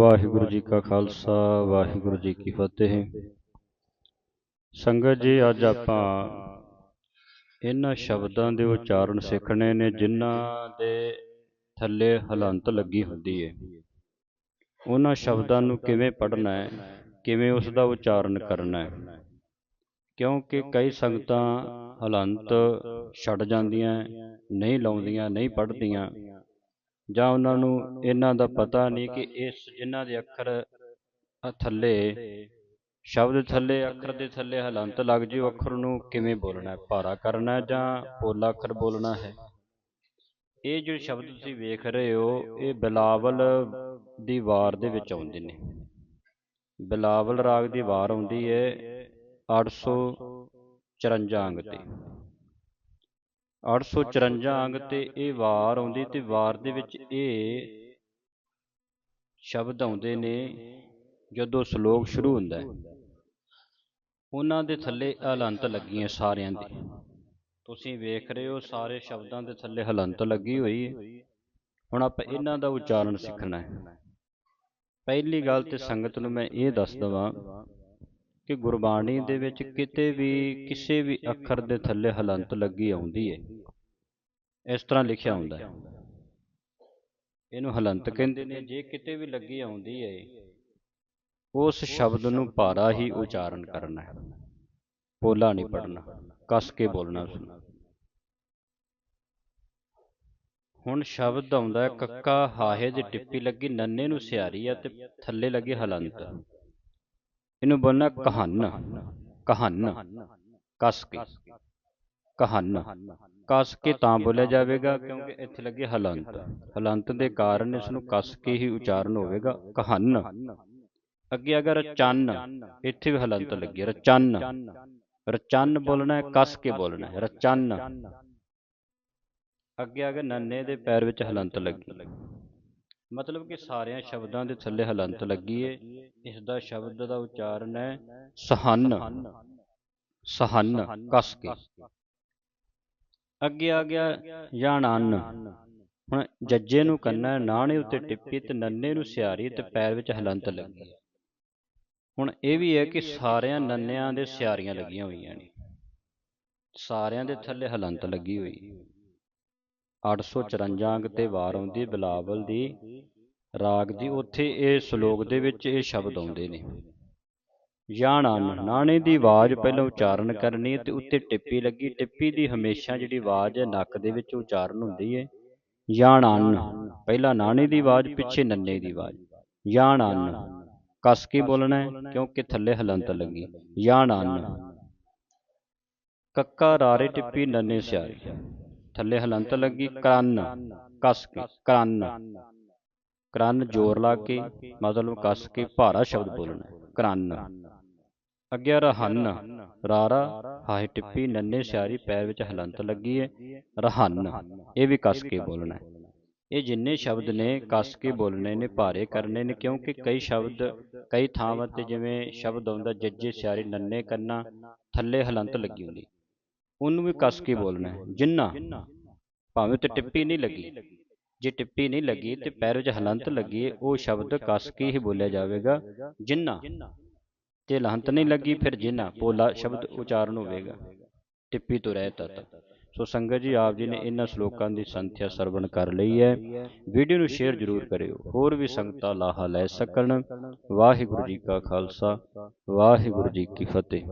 ਵਾਹਿਗੁਰੂ ਜੀ ਕਾ ਖਾਲਸਾ, ਵਾਹਿਗੁਰੂ ਜੀ ਕੀ ਫਤਿਹ। ਸੰਗਤ ਜੀ, ਅੱਜ ਆਪਾਂ ਇਹਨਾਂ ਸ਼ਬਦਾਂ ਦੇ ਉਚਾਰਨ ਸਿੱਖਣੇ ਨੇ, ਜਿਨ੍ਹਾਂ ਦੇ ਥੱਲੇ ਹਲੰਤ ਲੱਗੀ ਹੁੰਦੀ ਹੈ ਉਹਨਾਂ ਸ਼ਬਦਾਂ ਨੂੰ ਕਿਵੇਂ ਪੜ੍ਹਨਾ ਹੈ ਕਿਵੇਂ ਉਸ ਦਾ ਉਚਾਰਨ ਕਰਨਾ ਹੈ ਕਿਉਂਕਿ ਕਈ ਸੰਗਤਾਂ ਹਲੰਤ ਛੱਡ ਜਾਂਦੀਆਂ, ਨਹੀਂ ਲਾਉਂਦੀਆਂ, ਨਹੀਂ ਪੜ੍ਹਦੀਆਂ ਜਾਂ ਉਹਨਾਂ ਨੂੰ ਇਹਨਾਂ ਦਾ ਪਤਾ ਨਹੀਂ ਕਿ ਇਸ ਜਿਨ੍ਹਾਂ ਦੇ ਅੱਖਰ ਥੱਲੇ ਸ਼ਬਦ ਥੱਲੇ ਅੱਖਰ ਦੇ ਥੱਲੇ ਹਲੰਤ ਲੱਗ ਜੇ ਉਹ ਅੱਖਰ ਨੂੰ ਕਿਵੇਂ ਬੋਲਣਾ ਹੈ? ਭਾਰਾ ਕਰਨਾ ਹੈ? ਜਾਂ ਪੋਲਾ ਅੱਖਰ ਬੋਲਣਾ ਹੈ? ਇਹ ਜਿਹੜੇ ਸ਼ਬਦ ਤੁਸੀਂ ਵੇਖ ਰਹੇ ਹੋ ਇਹ ਬਿਲਾਵਲ ਦੀ ਵਾਰ ਦੇ ਵਿੱਚ ਆਉਂਦੇ ਨੇ। ਬਿਲਾਵਲ ਰਾਗ ਦੀ ਵਾਰ ਆਉਂਦੀ ਹੈ 854 ਅੰਗ ਤੇ। 854 ਅੰਗ ਤੇ ਇਹ ਵਾਰ ਆਉਂਦੀ ਤੇ ਵਾਰ ਦੇ ਵਿੱਚ ਇਹ ਸ਼ਬਦ ਆਉਂਦੇ ਨੇ ਜਦੋਂ ਸ਼ਲੋਕ ਸ਼ੁਰੂ ਹੁੰਦਾ ਹੈ। ਉਹਨਾਂ ਦੇ ਥੱਲੇ ਹਲੰਤ ਲੱਗੀਆਂ ਸਾਰਿਆਂ ਦੀ। ਤੁਸੀਂ ਵੇਖ ਰਹੇ ਹੋ ਸਾਰੇ ਸ਼ਬਦਾਂ ਦੇ ਥੱਲੇ ਹਲੰਤ ਲੱਗੀ ਹੋਈ ਹੈ। ਹੁਣ ਆਪਾਂ ਇਹਨਾਂ ਦਾ ਉਚਾਰਨ ਸਿੱਖਣਾ ਹੈ। ਪਹਿਲੀ ਗੱਲ ਤੇ ਸੰਗਤ ਨੂੰ ਮੈਂ ਇਹ ਦੱਸ ਦਵਾਂ ਕਿ ਗੁਰਬਾਣੀ ਦੇ ਵਿੱਚ ਕਿਤੇ ਵੀ ਕਿਸੇ ਵੀ ਅੱਖਰ ਦੇ ਥੱਲੇ ਹਲੰਤ ਲੱਗੀ ਆਉਂਦੀ ਹੈ। ਇਸ ਤਰ੍ਹਾਂ ਲਿਖਿਆ ਹੁੰਦਾ ਹੈ। ਇਹਨੂੰ ਹਲੰਤ ਕਹਿੰਦੇ ਨੇ ਜੇ ਕਿਤੇ ਵੀ ਲੱਗੀ ਆਉਂਦੀ ਹੈ ਉਸ ਸ਼ਬਦ ਨੂੰ ਭਾਰਾ ਹੀ ਉਚਾਰਨ ਕਰਨਾ ਹੈ। ਪੋਲਾ ਨਹੀਂ ਪੜਨਾ ਕਸ ਕੇ ਬੋਲਣਾ ਉਸ ਨੂੰ ਹੁਣ ਸ਼ਬਦ ਆਉਂਦਾ ਹੈ ਕੱਕਾ ਹਾਹੇ ਦੀ ਟਿੱਪੀ ਲੱਗੀ ਨੰਨੇ ਨੂੰ ਸਿਆਰੀ ਆ ਤੇ ਥੱਲੇ ਲੱਗੀ ਹਲੰਤ। ਇਹਨੂੰ ਬੋਲਣਾ ਕਹਨ। ਕਹਨ। ਕਸ ਕੇ। ਕਹਨ। ਕਸ ਕੇ ਤਾਂ ਬੋਲਿਆ ਜਾਵੇਗਾ ਕਿਉਂਕਿ ਇੱਥੇ ਲੱਗੇ ਹਲੰਤ। ਹਲੰਤ। ਦੇ ਕਾਰਨ ਇਸ ਨੂੰ ਕਸ ਕੇ ਹੀ ਉਚਾਰਨ ਹੋਵੇਗਾ। ਕਹਨ। ਅੱਗੇ ਅਗਰ ਚੰਨ ਇੱਥੇ ਵੀ ਹਲੰਤ ਲੱਗੀ ਰਚੰਨ। ਰਚੰਨ। ਬੋਲਣਾ ਹੈ ਕਸ ਕੇ ਬੋਲਣਾ ਹੈ। ਰਚੰਨ। ਅੱਗੇ ਅਗਰ ਨੰਨੇ ਦੇ ਪੈਰ ਵਿੱਚ ਹਲੰਤ ਲੱਗੀ। ਮਤਲਬ ਕਿ ਸਾਰਿਆਂ ਸ਼ਬਦਾਂ ਦੇ ਥੱਲੇ ਹਲੰਤ ਲੱਗੀ ਏ। ਇਸ ਦਾ ਸ਼ਬਦ ਦਾ ਉਚਾਰਨ ਹੈ ਸਹਨ। ਸਹਨ। ਕਸ ਕੇ। ਅੱਗੇ ਆ ਗਿਆ ਜਾਂ ਨੰਨ। ਹੁਣ ਜੱਜੇ ਨੂੰ ਕੰਨਾ ਨਾਣੇ ਉੱਤੇ ਟਿੱਪੀ ਤੇ ਨੰਨੇ ਨੂੰ ਸਿਆਰੀ ਤੇ ਪੈਰ ਵਿੱਚ ਹਲੰਤ ਲੱਗੀ। ਹੁਣ ਇਹ ਵੀ ਹੈ ਕਿ ਸਾਰਿਆਂ ਨੰਨਿਆਂ ਦੇ ਸਿਆਰੀਆਂ ਲੱਗੀਆਂ ਹੋਈਆਂ ਨੇ। ਸਾਰਿਆਂ ਦੇ ਥੱਲੇ ਹਲੰਤ ਲੱਗੀ ਹੋਈ। 854 ਅੰਗ ਤੇ ਵਾਰ ਆਉਂਦੀ, ਬਿਲਾਵਲ ਦੀ ਰਾਗ ਦੀ, ਉੱਥੇ ਇਹ ਸ਼ਲੋਕ ਦੇ ਵਿੱਚ ਇਹ ਸ਼ਬਦ ਆਉਂਦੇ ਨੇ। ਜਾਣਨ ਨਾਣੇ ਦੀ ਆਵਾਜ਼ ਪਹਿਲਾਂ ਉਚਾਰਨ ਕਰਨੀ ਤੇ ਉੱਤੇ ਟਿੱਪੀ ਲੱਗੀ। ਟਿੱਪੀ ਦੀ ਹਮੇਸ਼ਾ ਜਿਹੜੀ ਆਵਾਜ਼ ਹੈ ਨੱਕ ਦੇ ਵਿੱਚ ਉਚਾਰਨ ਹੁੰਦੀ ਹੈ। ਜਾਣਨ ਪਹਿਲਾਂ ਨਾਣੇ ਦੀ ਆਵਾਜ਼ ਪਿੱਛੇ ਨੰਨੇ ਦੀ ਆਵਾਜ਼। ਜਾਣਨ ਕਸ ਕੇ ਬੋਲਣਾ ਕਿਉਂਕਿ ਥੱਲੇ ਹਲੰਤ ਲੱਗੀ। ਜਾਣਨ ਕੱਕਾ ਰਾਰੇ ਟਿੱਪੀ ਨੰਨੇ ਸਿਆਰੀ। ਥੱਲੇ ਹਲੰਤ ਲੱਗੀ ਕੰਨ ਕਸ ਕੇ ਕੰਨ ਕੰਨ ਜ਼ੋਰ ਲਾ ਕੇ ਮਤਲਬ ਕਸ ਕੇ ਭਾਰਾ ਸ਼ਬਦ ਬੋਲਣਾ ਕੰਨ ਅੱਗੇ ਰਹਨ ਰਾਰਾ ਹਾਹੇ ਟਿੱਪੀ ਨੰਨੇ ਸਿਆਰੀ ਪੈਰ ਵਿੱਚ ਹਲੰਤ ਲੱਗੀ ਹੈ ਰਹਨ ਇਹ ਵੀ ਕਸ ਕੇ ਬੋਲਣਾ ਹੈ। ਇਹ ਜਿੰਨੇ ਸ਼ਬਦ ਨੇ ਕਸ ਕੇ ਬੋਲਣੇ ਨੇ ਭਾਰੇ ਕਰਨੇ ਨੇ ਕਿਉਂਕਿ ਕਈ ਸ਼ਬਦ ਕਈ ਥਾਵਾਂ ਤੇ ਜਿਵੇਂ ਸ਼ਬਦ ਆਉਂਦਾ ਜੱਜੇ ਸਿਆਰੀ ਨੰਨੇ ਕੰਨਾ ਥੱਲੇ ਹਲੰਤ ਲੱਗੀ ਹੁੰਦੀ। ਉਹਨੂੰ ਵੀ ਕਸ ਕੇ ਬੋਲਣਾ ਹੈ। ਜਿੰਨਾ ਭਾਵੇਂ ਤੇ ਟਿੱਪੀ ਨਹੀਂ ਲੱਗੀ। ਜੇ ਟਿੱਪੀ ਨਹੀਂ ਲੱਗੀ ਤੇ ਪੈਰ ਵਿੱਚ ਹਲੰਤ ਲੱਗੀ ਉਹ ਸ਼ਬਦ ਕਸ ਕੇ ਹੀ ਬੋਲਿਆ ਜਾਵੇਗਾ। ਜਿੰਨਾ ਤੇ ਹਲੰਤ ਨਹੀਂ ਲੱਗੀ, ਫਿਰ ਜਿੰਨਾ ਪੋਲਾ ਸ਼ਬਦ ਉਚਾਰਨ ਹੋਵੇਗਾ ਟਿੱਪੀ ਤੋਂ ਰਹਿ ਤਤ। ਸੋ ਸੰਗਤ ਜੀ, ਆਪ ਜੀ ਨੇ ਇਹਨਾਂ ਸ਼ਲੋਕਾਂ ਦੀ ਸੰਥਿਆ ਸਰਵਣ ਕਰ ਲਈ ਹੈ। ਵੀਡੀਓ ਨੂੰ ਸ਼ੇਅਰ ਜ਼ਰੂਰ ਕਰਿਓ। ਹੋਰ ਵੀ ਸੰਗਤਾਂ ਲਾਹਾ ਲੈ ਸਕਣ। ਵਾਹਿਗੁਰੂ ਜੀ ਕਾ ਖਾਲਸਾ, ਵਾਹਿਗੁਰੂ ਜੀ ਕੀ ਫਤਿਹ।